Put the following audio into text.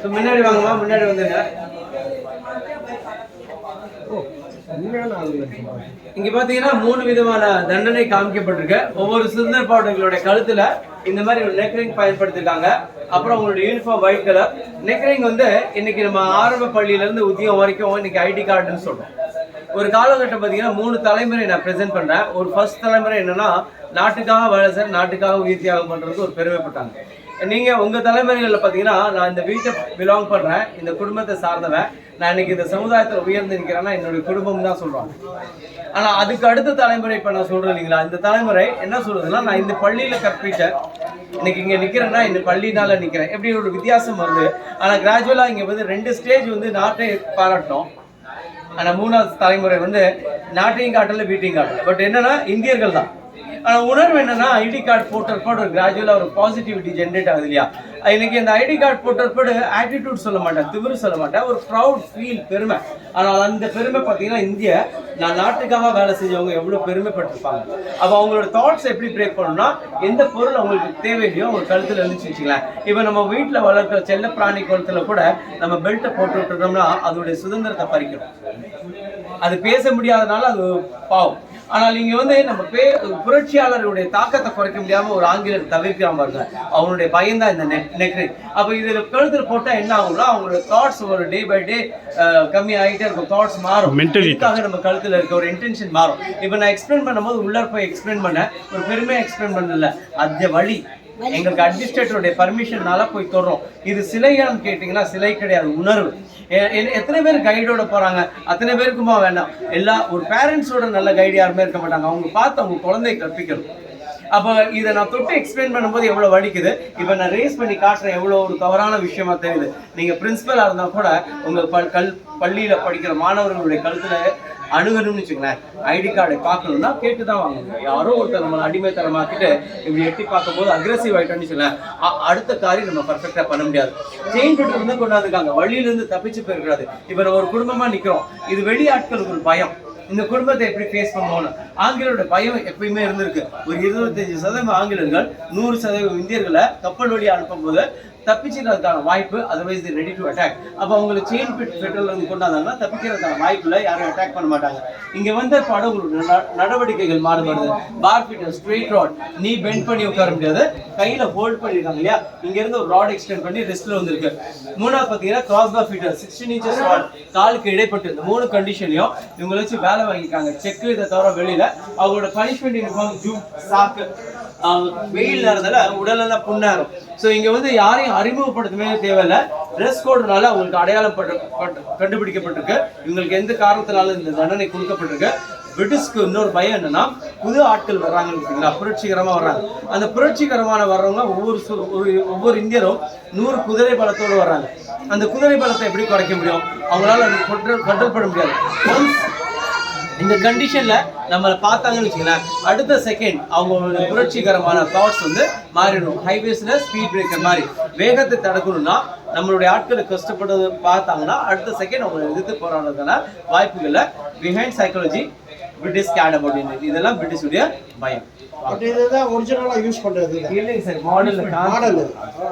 So முன்னாடி வாங்கம்மா முன்னாடி வந்துங்க இங்க பாத்தீங்கன்னா மூணு விதமான தண்டனை காமிக்கப்பட்டிருக்கு. ஒவ்வொரு சுதந்திர பாடல்களுடைய கழுத்துல இந்த மாதிரி ஒரு நெக்ரிங் பயன்படுத்திருக்காங்க. அப்புறம் உங்களோட யூனிஃபார்ம் ஒயிட் கலர் நெக்ரிங் வந்து இன்னைக்கு நம்ம ஆரம்ப பள்ளியில இருந்து உத்தியோகம் வரைக்கும் இன்னைக்கு ஐடி கார்டுன்னு சொல்றோம். ஒரு காலகட்டம் பார்த்தீங்கன்னா மூணு தலைமுறை நான் ப்ரெசென்ட் பண்றேன். ஒரு ஃபர்ஸ்ட் தலைமுறை என்னன்னா நாட்டுக்காக வேலை செய்ய நாட்டுக்காக உயிர் தியாகம் பண்ணுறதுக்கு ஒரு பெருமைப்பட்டாங்க நீங்கள் உங்கள் தலைமுறைகளில் பார்த்தீங்கன்னா நான் இந்த வீட்டை பிலாங் பண்ணுறேன் இந்த குடும்பத்தை சார்ந்தவன். நான் இன்னைக்கு இந்த சமுதாயத்தில் உயர்ந்து நிற்கிறேன்னா என்னுடைய குடும்பம் தான் சொல்கிறாங்க ஆனால் அதுக்கு அடுத்த தலைமுறை இப்போ நான் சொல்கிறேன் இல்லைங்களா? இந்த தலைமுறை என்ன சொல்கிறதுன்னா நான் இந்த பள்ளியில் கற்பிச்சேன் இன்னைக்கு இங்கே நிற்கிறேன்னா இந்த பள்ளினால் நிற்கிறேன் எப்படி ஒரு வித்தியாசம் வருது? ஆனால் கிராஜுவலாக இங்கே வந்து ரெண்டு ஸ்டேஜ் வந்து நாட்டை பாராட்டணும். ஆனால் மூணாவது தலைமுறை வந்து நாட்டையும் காட்டல வீட்டையும் காட்டல. பட் என்னன்னா இந்தியர்கள் தான். ஆனால் உணர்வு என்னன்னா ஐடி கார்டு போட்டிருப்போடு ஒரு கிராஜுவலாக ஒரு பாசிட்டிவிட்டி ஜென்ரேட் ஆகுது இல்லையா? இன்னைக்கு இந்த ஐடி கார்டு போட்டிருப்போடு ஆட்டிடியூட் சொல்ல மாட்டேன் திமிரு சொல்ல மாட்டேன் ஒரு ப்ரௌட் ஃபீல் பெருமை. ஆனால் அந்த பெருமை பார்த்தீங்கன்னா இந்திய நான் நாட்டுக்காக வேலை செஞ்சவங்க எவ்வளோ பெருமைப்பட்டிருப்பாங்க. அப்போ அவங்களோட தாட்ஸ் எப்படி பிரேக் பண்ணணும்னா எந்த பொருள் அவங்களுக்கு தேவையோ அவங்க கழுத்தில் இருந்துச்சு வச்சுக்கலாம் இப்போ நம்ம வீட்டில் வளர்க்குற செல்ல பிராணி குளத்தில் கூட நம்ம பெல்ட்டை போட்டு விட்டுட்டோம்னா அதோடைய சுதந்திரத்தை பறிக்கணும் அது பேச முடியாதனால அது பாவம். ஆனால் இங்க வந்து நம்ம பே புரட்சியாளருடைய தாக்கத்தை குறைக்க முடியாம ஒரு ஆங்கிலர் தவிர்க்காம பாருங்க. அவனுடைய பயம்தான் இந்த நெக் நெக்ரி. அப்ப இதுல கழுத்துல போட்டா என்ன ஆகும்னா அவங்களோட தாட்ஸ் ஒரு டே பை டே கம்மி ஆகிட்டே இருக்கும். தாட்ஸ் மாறும். இதுக்காக நம்ம கழுத்துல இருக்க ஒரு இன்டென்ஷன் மாறும். இப்ப நான் எக்ஸ்பிளைன் பண்ணும்போது உள்ள போய் எக்ஸ்பிளைன் பண்ணேன். ஒரு பெருமையா எக்ஸ்பிளைன் பண்ணல. அந்த வழி. எங்களுக்கு அட்மினிஸ்ட்ரேட்டருடைய பர்மிஷன்னால போய் தொடரும் இது சிலையான்னு கேட்டிங்கன்னா சிலை கிடையாது உணர்வு. எத்தனை பேர் கைடோட போறாங்க? அத்தனை பேருக்குமா வேண்டாம். எல்லா ஒரு பேரண்ட்ஸோட நல்ல கைடு யாருமே இருக்க மாட்டாங்க. அவங்க பார்த்து அவங்க குழந்தையை கற்பிக்கணும். அப்போ இதை நான் தொட்டு எக்ஸ்பிளைன் பண்ணும்போது எவ்வளோ வலிக்குது? இப்போ நான் ரேஸ் பண்ணி காட்டுறேன் எவ்வளோ ஒரு தவறான விஷயமா தெரியுது. நீங்கள் பிரின்சிபலாக இருந்தால் கூட உங்கள் பல் கல் பள்ளியில் படிக்கிற மாணவர்களுடைய கழுத்தில் அணுகணும்னு வச்சுங்களேன் ஐடி கார்டை பார்க்கணும்னா கேட்டு தான் வாங்கணும். யாரோ ஒருத்தர் நம்ம அடிமைத்தனமாக்கிட்டு இப்படி எட்டி பார்க்கும்போது அக்ரெசிவ் ஆகிட்டோம்னு வச்சுங்களேன் அடுத்த காரியம் நம்ம பர்ஃபெக்டாக பண்ண முடியாது. செயின் இருந்து கொண்டாந்துருக்காங்க. வழியிலேருந்து தப்பிச்சு போயிருக்காது இப்போ நம்ம ஒரு குடும்பமாக நிற்கிறோம் இது வெளி ஆட்களுக்கு ஒரு பயம். இந்த குடும்பத்தை எப்படி ஃபேஸ் பண்ணுவோம்னு ஆங்கிலோட பயம் எப்பயுமே இருந்திருக்கு. ஒரு இருபத்தஞ்சு சதவீதம் ஆங்கிலர்கள் நூறு சதவீதம் இந்தியர்களை கப்பல் வழி அனுப்பும்போது தப்பிச்சுக்கிறதுக்கான வாய்ப்பு அதர்வைஸ் ரெடி டு அட்டாக் அப்போ அவங்களுக்கு செயின் பிட் பெட்ரோல் வந்து கொண்டாந்தாங்கன்னா தப்பிக்கிறதுக்கான வாய்ப்பில் யாரும் அட்டாக் பண்ண மாட்டாங்க. இங்க வந்த படங்களோட ந- நடவடிக்கைகள் மாறுபடுது. Bar fitter straight rod knee bend பண்ணி உட்கார முடியாது. கையில ஹோல்ட் பண்ணிருக்காங்க இல்லையா? இங்க இருந்து ஒரு ராட் எக்ஸ்டெண்ட் பண்ணி ரெஸ்ட்ல வந்திருக்கு. மூணாவது பார்த்தீங்கன்னா cross bar fitter sixteen inches rod காலுக்கு இடைப்பட்டு இந்த மூணு கண்டிஷனையும் இவங்களை வச்சு வேலை வாங்கிக்காங்க செக் இதை தவிர வெளியில அவங்களோட பனிஷ்மெண்ட் யூனிஃபார்ம் ஜூ சாக்கு ஆஹ் வெயில் நேரத்துல உடலெல்லாம் புண்ணாரும் ஸோ இங்க வந்து யாரையும் அறிமுகப்படுத்தவே தேவையில்ல. ட்ரெஸ் கோடுனால அவங்களுக்கு அடையாளம் பட்டு பட்டு- கண்டுபிடிக்கப்பட்டிருக்கு. இவங்களுக்கு எந்த காரணத்தினாலும் இந்த தண்டனை கொடுக்கப்பட்டிருக்கு? பிரிட்டிஷ்க்கு இன்னொரு பயம் என்னன்னா புது ஆட்கள் வர்றாங்கன்னு பார்த்தீங்களா புரட்சிகரமாக வர்றாங்க. அந்த புரட்சிகரமான வர்றவங்க ஒவ்வொரு ஒவ்வொரு இந்தியரும் நூறு குதிரை பலத்தோடு வர்றாங்க. அந்த குதிரை பலத்தை எப்படி குறைக்க முடியும்? அவங்களால கண்ட்ரோல் கண்ட்ரோல் முடியாது. இந்த கண்டிஷன்ல நம்மளை பார்த்தாங்கன்னு வச்சுங்களேன் அடுத்த செகண்ட் அவங்களோட புரட்சிகரமான தாட்ஸ் வந்து மாறிடும். ஹைவேஸ்ல ஸ்பீட் பிரேக்கர் மாதிரி வேகத்தை தடுக்கணும்னா நம்மளுடைய ஆட்களை கஷ்டப்படுறது பார்த்தாங்கன்னா அடுத்த செகண்ட் அவங்களை எதிர்த்து போராடுறதுக்கான வாய்ப்புகளை behind psychology British gate about இதெல்லாம் பிரிட்டிஷுடைய பயம். இதுதான் ஒரிஜினலா யூஸ் பண்றது. இல்லைங்க சார் மாடல் மாடல்